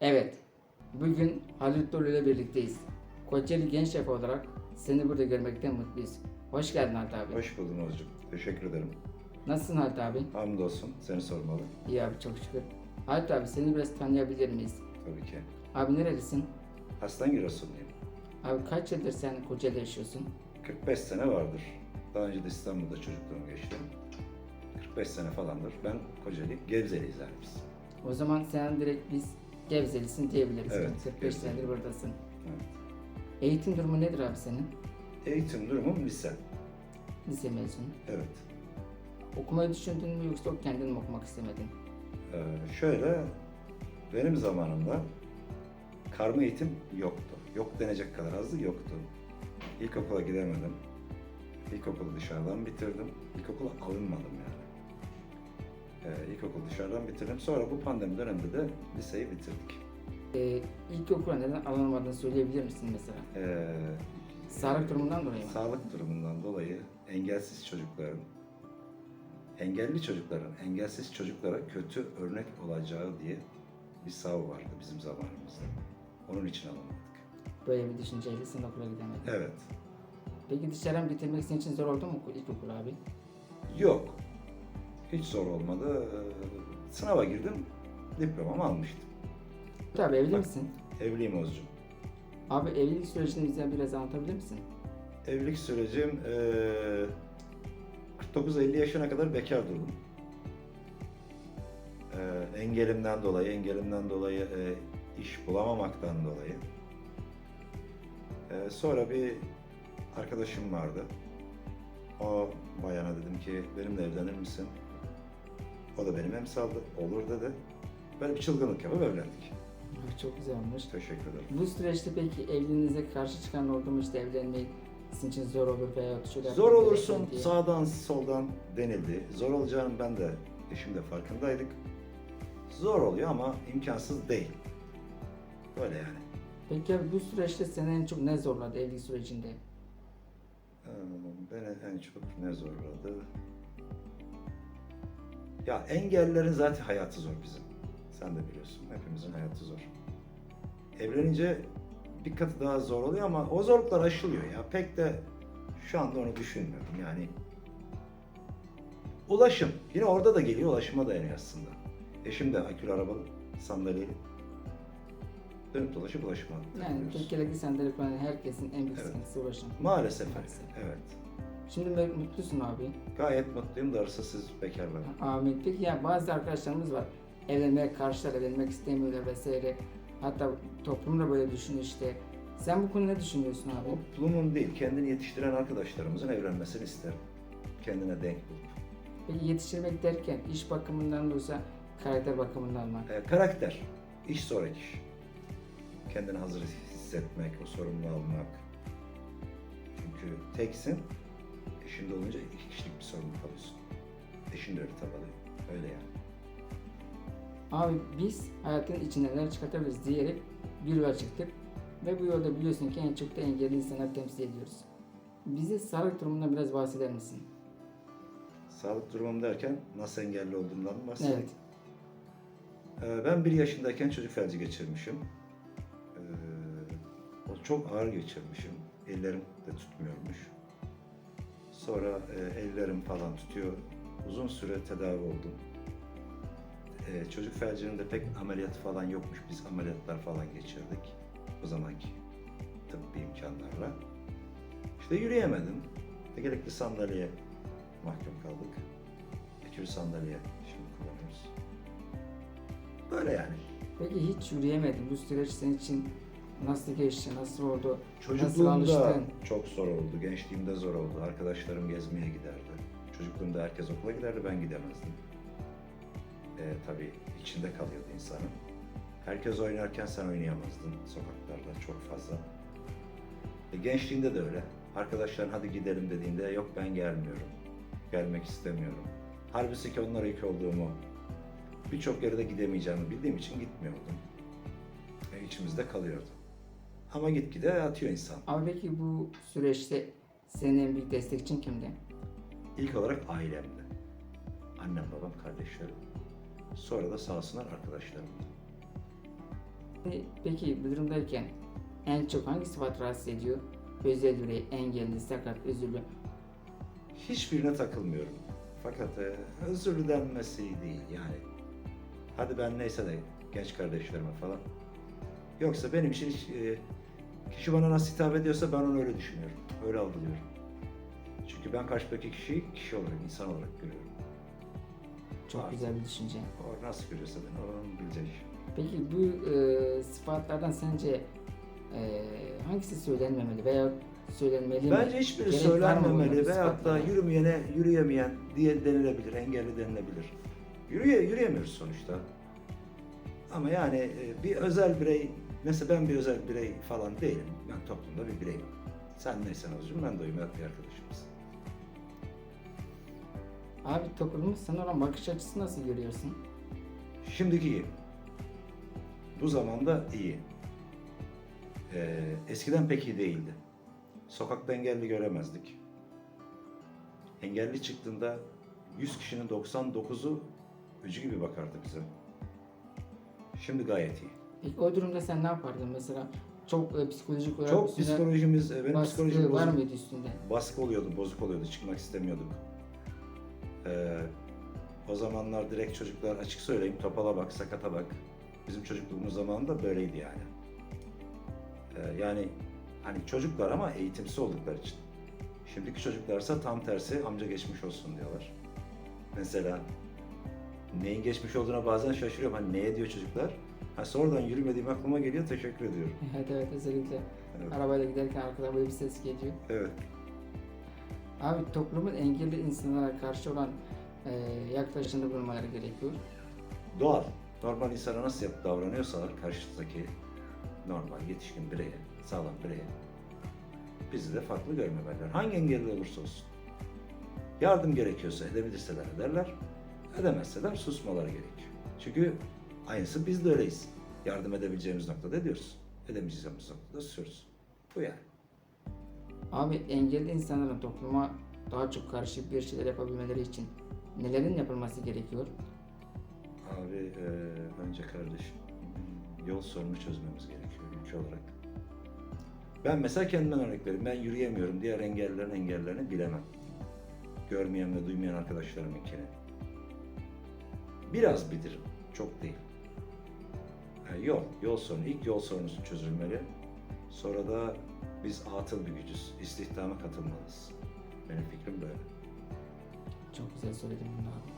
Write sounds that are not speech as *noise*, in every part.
Evet, bugün Halit Dolu ile birlikteyiz. Kocaeli Genç Şef olarak seni burada görmekten mutluyuz. Hoş geldin Halit abi. Hoş buldum Oğuzcuğum. Teşekkür ederim. Nasılsın Halit abi? Hamdolsun. Seni sormalı. İyi abi çok şükür. Halit abi seni biraz tanıyabilir miyiz? Tabii ki. Abi nerelisin? Aslan Giresunluyum. Abi kaç yıldır sen Kocaeli'de yaşıyorsun? 45 sene vardır. Daha önce de İstanbul'da çocukluğumu geçtim. 45 sene falandır. Ben Kocaeli, Gebzeliyiz yani biz. O zaman sen direkt biz Gebzelisin diyebiliriz. Evet, 45 Gebzeli. senedir buradasın. Evet. Eğitim durumu nedir abi senin? Eğitim durumum lise. Lise mezunu. Evet. Okumayı düşündün mü yoksa kendin mi okumak istemedin? Ee, şöyle, benim zamanımda karma eğitim yoktu. Yok denecek kadar azdı, yoktu. İlkokula gidemedim. İlkokulu dışarıdan bitirdim. İlkokula alınmadım yani. Ee, ilkokulu dışarıdan bitirdim. Sonra bu pandemi döneminde de liseyi bitirdik. Ee, ilkokula neden alınmadığını söyleyebilir misin mesela? Ee, Sağlık durumundan dolayı mı? Sağlık durumundan dolayı engelsiz çocukların, engelli çocukların engelsiz çocuklara kötü örnek olacağı diye bir sav vardı bizim zamanımızda. Onun için alınmadık. Böyle bir düşünceyle sen okula gidemedin. Evet. Peki dışarıdan bitirmek senin için zor oldu mu ilkokul abi? Yok. Hiç zor olmadı. Ee, Sınava girdim, diplomamı almıştım. Abi evli Bak. misin? Evliyim Ozcuğum. Abi evlilik sürecini bize biraz anlatabilir misin? Evlilik sürecim eee 49-50 yaşına kadar bekar durdum. Eee, engelimden dolayı, engelimden dolayı eee, iş bulamamaktan dolayı. Eee, sonra bir arkadaşım vardı. O bayana dedim ki benimle evlenir misin? O da benim emsaldı. Olur dedi. Böyle bir çılgınlık yapıp evlendik. Abi Çok güzel olmuş. Teşekkür ederim. Bu süreçte peki evliliğinize karşı çıkan oldu mu işte evlenmeyi sizin için zor olur veya şöyle Zor yapmak olursun diye. sağdan soldan denildi. Zor olacağını ben de eşim de farkındaydık. Zor oluyor ama imkansız değil. Böyle yani. Peki abi bu süreçte seni en çok ne zorladı evlilik sürecinde? Ee, Beni en çok ne zorladı? Ya engellilerin zaten hayatı zor bizim. Sen de biliyorsun. Hepimizin hayatı zor. Evlenince bir katı daha zor oluyor ama o zorluklar aşılıyor ya. Pek de şu anda onu düşünmüyorum yani. Ulaşım. Yine orada da geliyor ulaşıma dayanıyor aslında. Eşim de akülü arabalı, sandalyeli. Dönüp dolaşıp ulaşıma Yani takılıyoruz. Türkiye'deki kullanan herkesin en büyük Evet. sıkıntısı ulaşım. Maalesef. Maalesef. Evet. Şimdi me- mutlusun abi. Gayet mutluyum. Darısı siz bekarlara. Amin. Peki ya bazı arkadaşlarımız var. Evlenmeye karşılar, evlenmek istemiyorlar vesaire. Hatta toplum da böyle düşünüyor işte. Sen bu konuda ne düşünüyorsun abi? Toplumun değil, kendini yetiştiren arkadaşlarımızın evlenmesini isterim. Kendine denk bulup. Peki yetiştirmek derken iş bakımından da olsa karakter bakımından mı? Ee, karakter, iş sonra iş. Kendini hazır hissetmek, o sorumluluğu almak. Çünkü teksin, eşinde olunca iki kişilik bir sorumluluk alıyorsun. Eşin de öyle tabii. Öyle yani. Abi biz hayatın içinden neler çıkartabiliriz diyerek bir yola çıktık. Ve bu yolda biliyorsun ki en çok da engelli insanları temsil ediyoruz. Bize sağlık durumundan biraz bahseder misin? Sağlık durumum derken nasıl engelli olduğumdan mı bahsedeyim? Evet. Ee, Ben bir yaşındayken çocuk felci geçirmişim. O çok ağır geçirmişim. Ellerim de tutmuyormuş. Sonra e, ellerim falan tutuyor. Uzun süre tedavi oldum. Ee, Çocuk felcinin de pek ameliyatı falan yokmuş. Biz ameliyatlar falan geçirdik. O zamanki tıbbi imkanlarla. İşte yürüyemedim. Tekerlekli sandalyeye mahkum kaldık. Ekürü sandalye şimdi kullanıyoruz. Böyle yani. Peki hiç yürüyemedin. Bu süreç senin için nasıl geçti, nasıl oldu? Nasıl Çocukluğumda alıştın? çok zor oldu, gençliğimde zor oldu. Arkadaşlarım gezmeye giderdi. Çocukluğumda herkes okula giderdi, ben gidemezdim. Ee, tabii içinde kalıyordu insanın. Herkes oynarken sen oynayamazdın sokaklarda çok fazla. E, gençliğinde de öyle. Arkadaşların hadi gidelim dediğinde yok ben gelmiyorum. Gelmek istemiyorum. Halbuki ki onlara yük olduğumu, birçok yere de gidemeyeceğimi bildiğim için gitmiyordum. E, içimizde kalıyordu. Ama gitgide atıyor insan. Abi peki bu süreçte senin en büyük destekçin kimdi? İlk olarak ailemdi. Annem, babam, kardeşlerim. Sonra da sağ olsunlar arkadaşlarım. E, Peki bu durumdayken en çok hangi sıfat rahatsız ediyor? Özel birey, engelli, sakat, özürlü. Hiçbirine takılmıyorum. Fakat e, özürlü denmesi değil yani. Hadi ben neyse de genç kardeşlerime falan. Yoksa benim için e, kişi bana nasıl hitap ediyorsa ben onu öyle düşünüyorum. Öyle algılıyorum. Çünkü ben karşıdaki kişiyi kişi olarak, insan olarak görüyorum. Çok Var. güzel bir düşünce. O nasıl görüyorsa ben onun bileceği iş. Peki bu e, sıfatlardan sence e, hangisi söylenmemeli veya söylenmeli mi? Bence hiçbiri Gerek söylenmemeli da sıfatlarına? yürümeyene yürüyemeyen diye denilebilir, engelli denilebilir. Yürüye, yürüyemiyoruz sonuçta. Ama yani e, bir özel birey, mesela ben bir özel birey falan değilim. Ben toplumda bir bireyim. Sen neysen Oğuzcuğum, ben de oyum, bir arkadaşımız. Abi toplumun sana olan bakış açısı nasıl görüyorsun? Şimdiki iyi. Bu zamanda iyi. Ee, eskiden pek iyi değildi. Sokakta engelli göremezdik. Engelli çıktığında 100 kişinin 99'u öcü gibi bakardı bize. Şimdi gayet iyi. Peki o durumda sen ne yapardın mesela? Çok e, psikolojik olarak Çok üstüne psikolojimiz, e, benim baskı psikolojim var bozuk, mıydı üstünde? baskı oluyordu, bozuk oluyordu, çıkmak istemiyorduk. Ee, o zamanlar direkt çocuklar açık söyleyeyim, topala bak, sakata bak. Bizim çocukluğumuz zamanında böyleydi yani. Ee, yani hani çocuklar ama eğitimsiz oldukları için. Şimdiki çocuklarsa tam tersi amca geçmiş olsun diyorlar. Mesela neyin geçmiş olduğuna bazen şaşırıyorum. Hani neye diyor çocuklar? Ha sonradan yürümediğim aklıma geliyor, teşekkür ediyorum. *laughs* Evet evet özellikle Evet. arabayla giderken arkadan böyle bir ses geliyor. evet. Abi toplumun engelli insanlara karşı olan e, yaklaşımda bulunmaları gerekiyor. Doğal. Normal insana nasıl yap davranıyorsalar karşıdaki normal yetişkin bireye, sağlam bireye bizi de farklı görmemeliler. Hangi engelli olursa olsun. Yardım gerekiyorsa edebilirseler ederler, edemezseler susmaları gerekiyor. Çünkü aynısı biz de öyleyiz. Yardım edebileceğimiz noktada ediyoruz. Edemeyeceğimiz noktada susuyoruz. Bu yani. Abi engelli insanların topluma daha çok karışıp bir şeyler yapabilmeleri için nelerin yapılması gerekiyor? Abi eee, önce kardeşim yol sorunu çözmemiz gerekiyor ülke olarak. Ben mesela kendimden örnek vereyim. Ben yürüyemiyorum. Diğer engellilerin engellerini bilemem. Görmeyen ve duymayan arkadaşlarımınkini. Biraz bilirim. Çok değil. Yani yol, yol sorunu. İlk yol sorunusu çözülmeli. Sonra da biz atıl bir gücüz. İstihdama katılmalıyız. Benim fikrim böyle. Çok güzel söyledin bunu abi.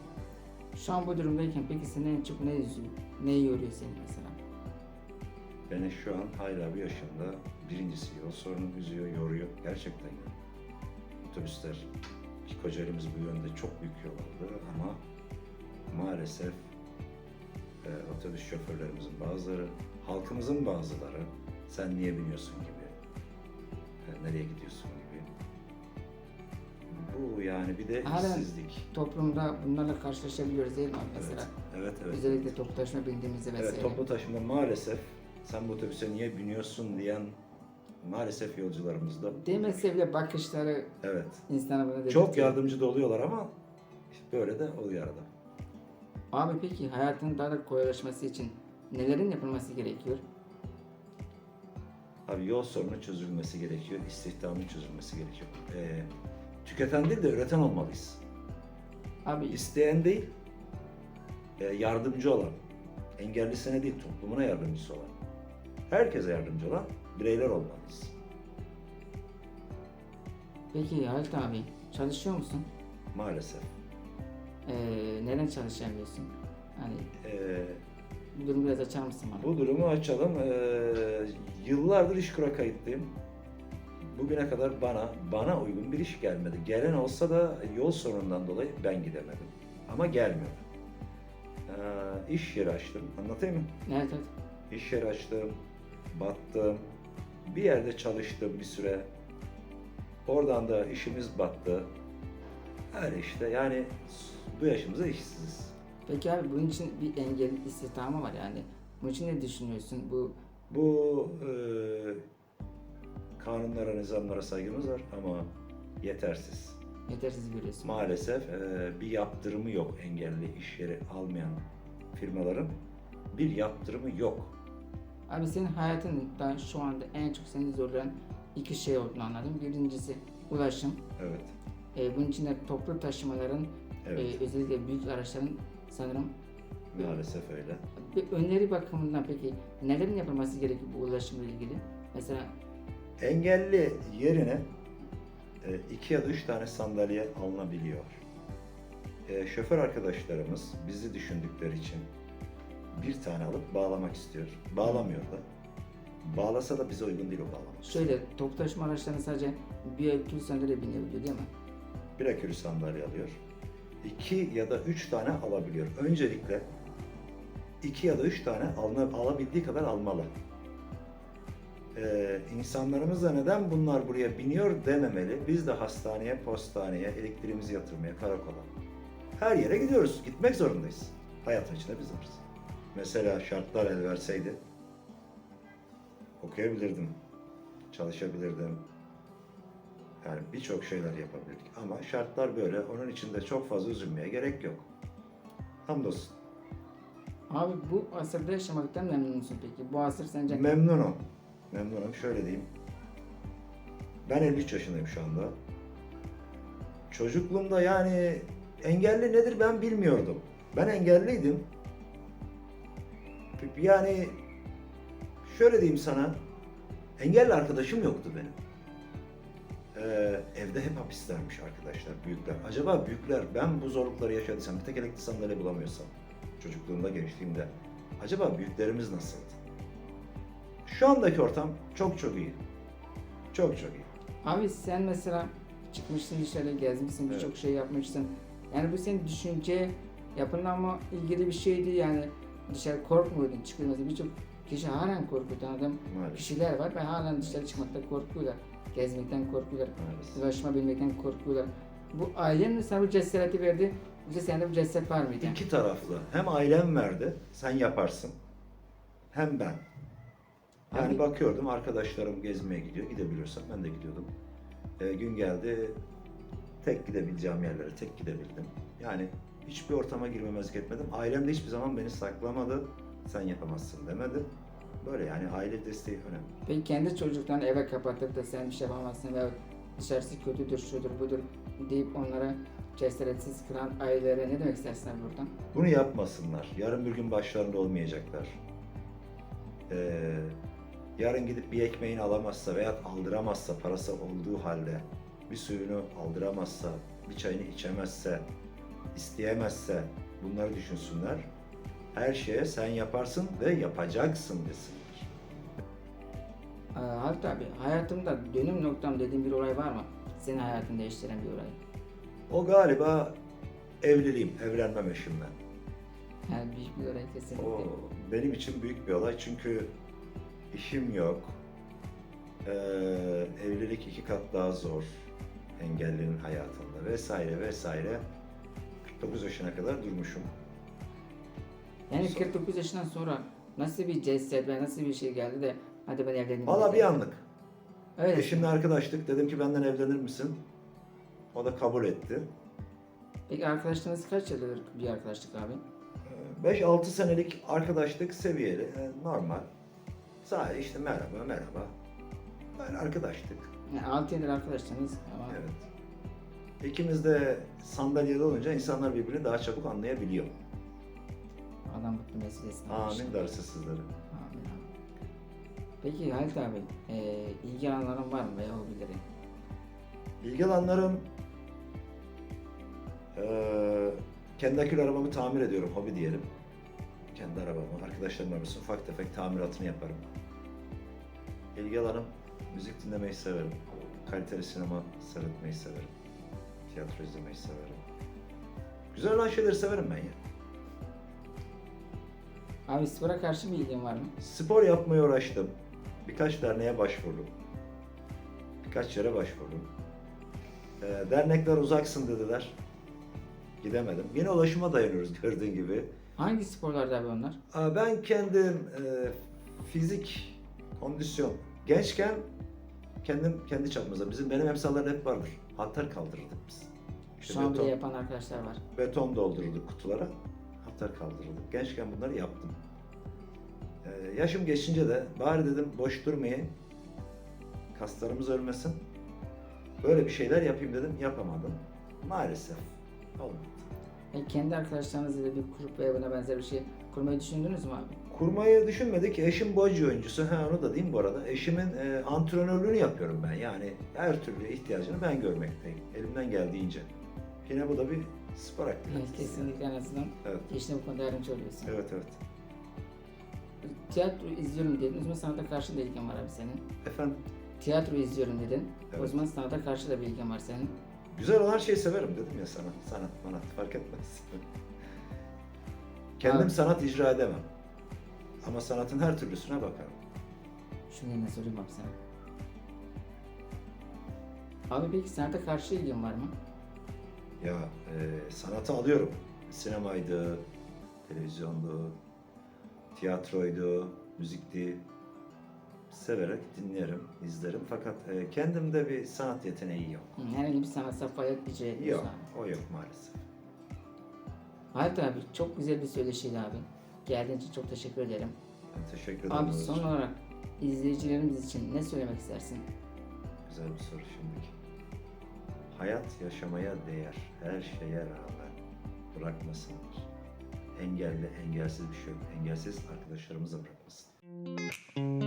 Şu an bu durumdayken peki seni en çok ne üzüyor, ne yoruyor seni mesela? Beni şu an hala bir yaşında birincisi yol sorunu üzüyor, yoruyor. Gerçekten yoruyor. Otobüsler, ki Kocaeli'miz bu yönde çok büyük yol aldı ama maalesef e, otobüs şoförlerimizin bazıları, halkımızın bazıları sen niye biniyorsun gibi, e, nereye gidiyorsun gibi. Bu yani bir de Hala- işsizlik. Toplumda bunlarla karşılaşabiliyoruz değil mi mesela? Evet, evet, evet. Özellikle toplu taşıma bindiğimizde vesaire. Evet, toplu taşıma maalesef sen bu otobüse niye biniyorsun diyen maalesef yolcularımız da Demese bile bakışları Evet. insana bunu. Çok yardımcı da oluyorlar ama işte böyle de oluyor arada. Abi peki hayatın daha da kolaylaşması için nelerin yapılması gerekiyor? Abi yol sorunu çözülmesi gerekiyor, istihdamın çözülmesi gerekiyor. Ee, tüketen değil de üreten olmalıyız. Abi İsteyen değil, e, yardımcı olan, engellisine değil toplumuna yardımcısı olan, herkese yardımcı olan bireyler olmalıyız. peki Halit abi çalışıyor musun? Maalesef. Ee, neden çalışamıyorsun? Hani Ee, bu durumu biraz açar mısın bana? Bu durumu açalım. Ee, yıllardır işkura kayıtlıyım. Bugüne kadar bana bana uygun bir iş gelmedi. Gelen olsa da yol sorunundan dolayı ben gidemedim. Ama gelmiyor. Ee, iş yeri açtım. Anlatayım mı? Evet evet. İş yeri açtım. Battım. Bir yerde çalıştım bir süre. Oradan da işimiz battı. Öyle işte yani bu yaşımıza işsiziz. Peki abi bunun için bir engel istihdamı var yani. Bunun için ne düşünüyorsun? Bu Bu e, kanunlara, nizamlara saygımız var ama yetersiz. yetersiz görüyorsun. Maalesef e, bir yaptırımı yok engelli iş yeri almayan firmaların. Bir yaptırımı yok. Abi senin hayatında şu anda en çok seni zorlayan iki şey olduğunu anladım. Birincisi ulaşım. Evet. E, bunun içinde toplu taşımaların, Evet. e, özellikle büyük araçların sanırım Maalesef öyle. bir öneri bakımından peki nelerin yapılması gerekiyor bu ulaşımla ilgili? Mesela Engelli yerine e, iki ya da üç tane sandalye alınabiliyor. E, şoför arkadaşlarımız bizi düşündükleri için bir tane alıp bağlamak istiyor. Bağlamıyor da. Bağlasa da bize uygun değil o bağlamak. şöyle toplu taşıma araçlarına sadece bir akülü sandalye binebiliyor değil mi? Bir akülü sandalye alıyor. İki ya da üç tane alabiliyor. Öncelikle iki ya da üç tane alına, alabildiği kadar almalı. Ee, insanlarımız da neden bunlar buraya biniyor dememeli. Biz de hastaneye, postaneye, elektriğimizi yatırmaya, karakola. Her yere gidiyoruz. Gitmek zorundayız. Hayatın içinde biz varız. Mesela şartlar el verseydi okuyabilirdim, çalışabilirdim, yani birçok şeyler yapabilirdik ama şartlar böyle. Onun için de çok fazla üzülmeye gerek yok. Hamdolsun. Abi bu asırda yaşamaktan memnun musun peki? Bu asır sence Memnunum. Memnunum. Şöyle diyeyim. Ben 53 yaşındayım şu anda. Çocukluğumda yani engelli nedir ben bilmiyordum. Ben engelliydim. Yani şöyle diyeyim sana. Engelli arkadaşım yoktu benim. Ee, evde hep hapislermiş arkadaşlar, büyükler. Acaba büyükler ben bu zorlukları yaşadıysam, bir tekerlekli sandalye bulamıyorsam, çocukluğumda, gençliğimde, acaba büyüklerimiz nasıldı? Şu andaki ortam çok çok iyi. Çok çok iyi. Abi sen mesela çıkmışsın dışarı gezmişsin birçok Evet. şey yapmışsın. Yani bu senin düşünce yapınla mı ilgili bir şeydi yani dışarı korkmuyordun çıkıyor mesela birçok kişi halen korkuyor tanıdığım Maalesef. kişiler var ve halen dışarı çıkmakta korkuyorlar. Gezmekten korkuyorlar. Maalesef. Ulaşma bilmekten korkuyorlar. Bu ailen mi sana bu cesareti verdi? Yoksa sende bu cesaret var mıydı? İki taraflı. Hem ailem verdi, sen yaparsın. Hem ben. Yani Abi- bakıyordum arkadaşlarım gezmeye gidiyor, gidebiliyorsam ben de gidiyordum. Ee, gün geldi, tek gidebileceğim yerlere tek gidebildim. Yani hiçbir ortama girmemezlik etmedim. Ailem de hiçbir zaman beni saklamadı, sen yapamazsın demedi. Böyle yani aile desteği önemli. Peki kendi çocuklarını eve kapatıp da sen bir şey yapamazsın ve dışarısı kötüdür, şudur budur deyip onlara cesaretsiz kılan ailelere ne demek istersin buradan? Bunu yapmasınlar. Yarın bir gün başlarında olmayacaklar. Ee, yarın gidip bir ekmeğini alamazsa veya aldıramazsa parası olduğu halde bir suyunu aldıramazsa, bir çayını içemezse, isteyemezse bunları düşünsünler. Her şeye sen yaparsın ve yapacaksın desinler. Ee, Halit abi hayatımda dönüm noktam dediğin bir olay var mı? Senin hayatını değiştiren bir olay. O galiba evliliğim, evlenmem eşimden. Yani büyük bir olay kesinlikle. O benim için büyük bir olay çünkü işim yok. Ee, evlilik iki kat daha zor engellinin hayatında vesaire vesaire. 49 yaşına kadar durmuşum. Yani Son- 49 yaşından sonra nasıl bir cesaret ve nasıl bir şey geldi de hadi ben evleneyim. Valla bir anlık. Öyle. Eşimle arkadaşlık. Dedim ki benden evlenir misin? O da kabul etti. Peki arkadaşlarınız kaç yıldır bir arkadaşlık abi? 5-6 senelik arkadaşlık seviyeli, e, normal. Sadece işte merhaba merhaba. Böyle arkadaşlık. Yani 6 yıldır arkadaşlarınız ama Evet. İkimiz de sandalyede olunca insanlar birbirini daha çabuk anlayabiliyor. Adam mutlu meselesine Amin darısı sizlere. Amin. Peki Halit abi, e, ilgi alanların var mı veya hobilerin? İlgi alanlarım eee, kendi akülü arabamı tamir ediyorum, hobi diyelim. Kendi arabamı, arkadaşlarımın arabasını ufak tefek tamiratını yaparım. İlgi alanım müzik dinlemeyi severim. Kaliteli sinema seyretmeyi severim. Tiyatro izlemeyi severim. Güzel olan şeyleri severim ben ya. Abi spora karşı bir ilgin var mı? Spor yapmaya uğraştım. Birkaç derneğe başvurdum. Birkaç yere başvurdum. Ee, dernekler uzaksın dediler. Gidemedim. Yine ulaşıma dayanıyoruz gördüğün gibi. Hangi sporlarda abi onlar? Aa, Ben kendim e, fizik, kondisyon, gençken kendim kendi çapımızda, bizim benim emsallarım hep vardır. Halter kaldırırdık biz. İşte Şu an bile beton, yapan arkadaşlar var. beton dolduruldu kutulara. Atar kaldırıldı. Gençken bunları yaptım. Ee, yaşım geçince de bari dedim boş durmayayım. Kaslarımız ölmesin. Böyle bir şeyler yapayım dedim. Yapamadım. Maalesef. Olmadı. E, kendi arkadaşlarınızla bir grup veya buna benzer bir şey kurmayı düşündünüz mü abi? Kurmayı düşünmedik. Eşim boycu oyuncusu. Ha onu da diyeyim bu arada. Eşimin e, antrenörlüğünü yapıyorum ben. Yani her türlü ihtiyacını ben görmekteyim. Elimden geldiğince. Yine bu da bir spor aktivitesi. kesinlikle en azından Evet. eşine bu konuda yardımcı oluyorsun. Evet evet. Tiyatro izliyorum dedin. O zaman sanata karşı da ilgin var abi senin. Efendim Tiyatro izliyorum dedin. O Evet. zaman sanata karşı da bir ilgin var senin. güzel olan şeyi severim dedim ya sana. Sanat manat fark etmez. *laughs* Kendim Abi. sanat icra edemem. Ama sanatın her türlüsüne bakarım. Şunu yerine sorayım abi sana. Abi peki sanata karşı ilgin var mı? Ya e, sanatı alıyorum. Sinemaydı, televizyondu, tiyatroydu, müzikti. Severek dinlerim, izlerim. Fakat e, kendimde bir sanat yeteneği yok. Herhangi bir sanatsal faaliyet ediyorsun Yok, o yok maalesef. Hayat abi çok güzel bir söyleşiydi abi. Geldiğin için çok teşekkür ederim. Ben teşekkür ederim. Abi Oğuzcuğum. son olarak izleyicilerimiz için ne söylemek istersin? Güzel bir soru şimdiki. Hayat yaşamaya değer. Her şeye rağmen bırakmasınlar. Engelli, engelsiz bir şey yok. Engelsiz arkadaşlarımız da bırakmasın.